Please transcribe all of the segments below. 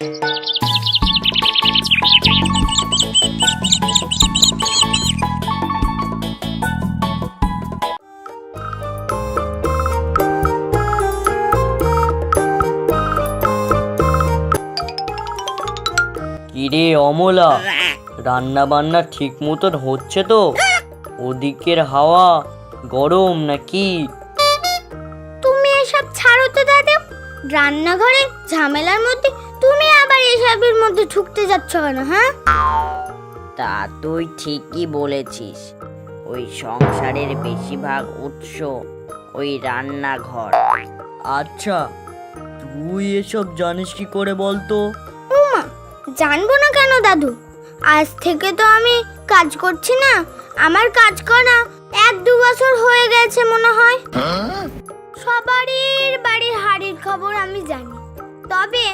কিরে অমলা রান্না বান্না ঠিক মতন হচ্ছে তো? ওদিকের হাওয়া গরম নাকি? তুমি এসব ছাড়ো তো দাদু। রান্নাঘরে ঝামেলার মধ্যে আবার এসবের মধ্যে ঢুকতে যাচ্ছ কেন হ্যাঁ? তা তুই ঠিকই বলেছিস। ওই সংসারের বেশিরভাগ উৎস ওই রান্নাঘর। আচ্ছা তুই এসব জানিস কি করে বলতো? উমা জানব না কেন দাদু? আজ থেকে তো আমি কাজ করছি না আমার কাজ করা এক দু বছর হয়ে গেছে মনে হয়? সবারই বাড়ির হাড়ির খবর আমি জানি। তবে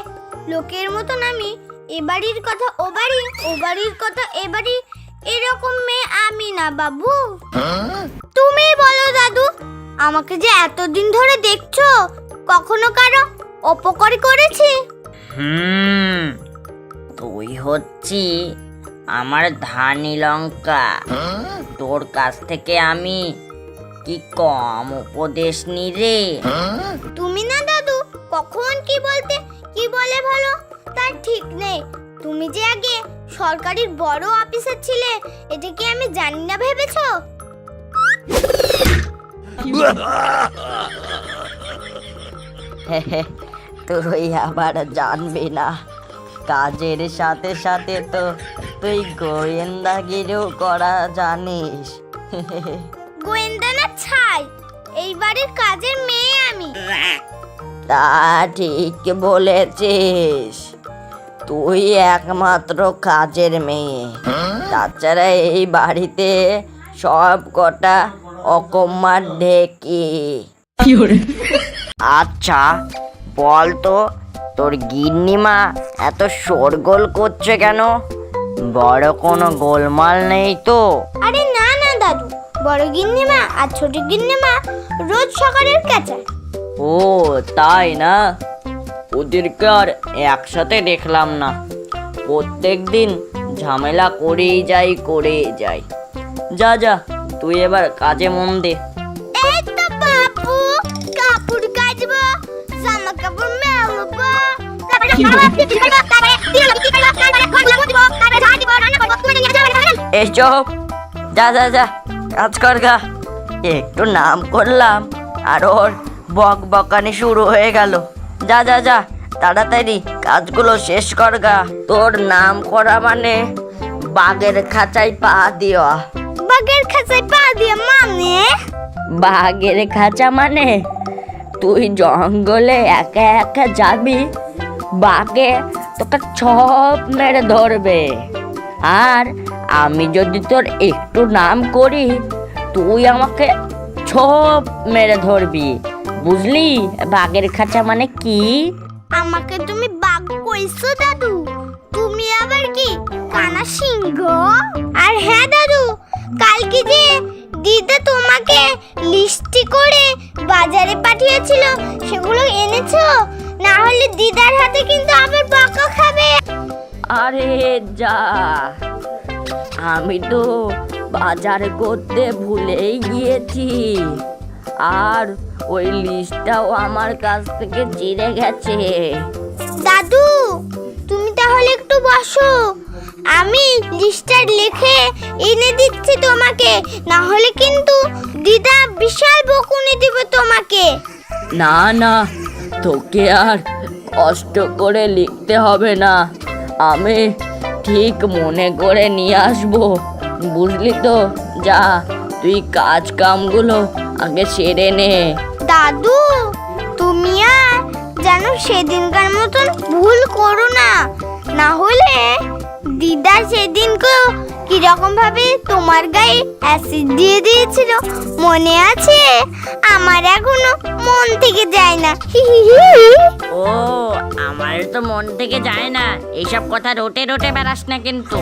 লোকের মতন আমি। এ বাড়ির কথা ও বাড়ি ও বাড়ির কথা এ বাড়ি এরকম মেয়ে আমি না বাবু। তুমি বলো দাদু আমাকে যে এতদিন ধরে দেখছ কখনো কারও অপকার করেছি? হুম তুই হচ্ছি আমার ধানি লঙ্কা। তোর কাছ থেকে আমি কি কম উপদেশ নি রে? তুমি না দাদু কখন কি বলতে কি বলে ভালো তার ঠিক নেই। তুমি যে আগে সরকারির বড় অফিসার ছিলে এটা কি আমি জানি না ভেবেছো? তুই আবার জানবি না। কাজের সাথে সাথে তো তুই গোয়েন্দাগিরিও করা জানিস। গোয়েন্দা না ছাই এই বাড়ির কাজের তা ঠিক বলেছিস। তুই একমাত্র কাজের মেয়ে। তাছাড়া এই বাড়িতে সব কটা অকম্মার ঢেকি। আচ্ছা বল তো তোর গিন্নিমা এত শোরগোল করছে কেন? বড় কোনো গোলমাল নেই তো। আরে না না দাদু বড় গিন্নিমা আর ছোট গিন্নিমা রোজ সকালের কাঁচা ও তাই না? ওদেরকে আর একসাথে দেখলাম না। প্রত্যেক দিন ঝামেলা করেই যাই করেই যাই। যা যা তুই এবার কাজে মন দে। এই তো বাপু কাপড় কাচবো জামা কাপড় মেলবো। তারপরে খাওয়া পিপি করব তারপরে দিয়ে লাগি করব তারপরে ঘর লাগবো দিব তারপরে ঝাড় দিব রান্না করব তুমি নিয়ে যাবে না এই চপ যা যা যা কাজ কর গা। একটু নাম করলাম আর ওর বক বকানি শুরু হয়ে গেল। যা যা যা তাড়াতাড়ি কাজগুলো শেষ কর গা। তোর নাম করা মানে বাঘের খাঁচায় পা দিও বাগের খাঁচায় পা দিয়ে মানে? বাঘের খাঁচা মানে তুই জঙ্গলে একা একা যাবি বাঘে তোকে ছপ মেরে ধরবে। আর আমি যদি তোর একটু নাম করি তুই আমাকে ছপ মেরে ধরবি। বুঝলি? বাঘের খাঁচা মানে কি? আমাকে তুমি বাঘ কইছো দাদু। তুমি আবার কি কানা সিংহ? আর হ্যাঁ দাদু কালকে যে দিদা তোমাকে লিস্টি করে বাজারে পাঠিয়েছিল সেগুলো এনেছো? না হলে দিদার হাতে কিন্তু আবার বকা খাবে। আরে যা আমি তো বাজার করতে ভুলেই গিয়েছি। আর ওই লিস্টটাও আমার কাছ থেকে চিড়ে গেছে। দাদু তুমি তাহলে একটু বসো। আমি লিস্টার লিখে এনে দিচ্ছি তোমাকে না হলে কিন্তু দিদা বিশাল বকুনি দিবে তোমাকে। না না তোকে আর কষ্ট করে লিখতে হবে না। আমি ঠিক মনে করে নিয়ে আসব। বুঝলি তো? যা তুই কাজ কামগুলো আগে সেরে নে। দাদু, তুমি আর যেন সেদিনকার মতন ভুল করো না। না হলে দিদা সেদিনকে কীরকম ভাবে তোমার গায়ে অ্যাসিড দিয়ে দিয়েছিল। মনে আছে? আমার এখনও মন থেকে যায় না। ও আমার তো মন থেকে যায় না। এইসব কথা রোটে রোটে বেড়াস না কিন্তু।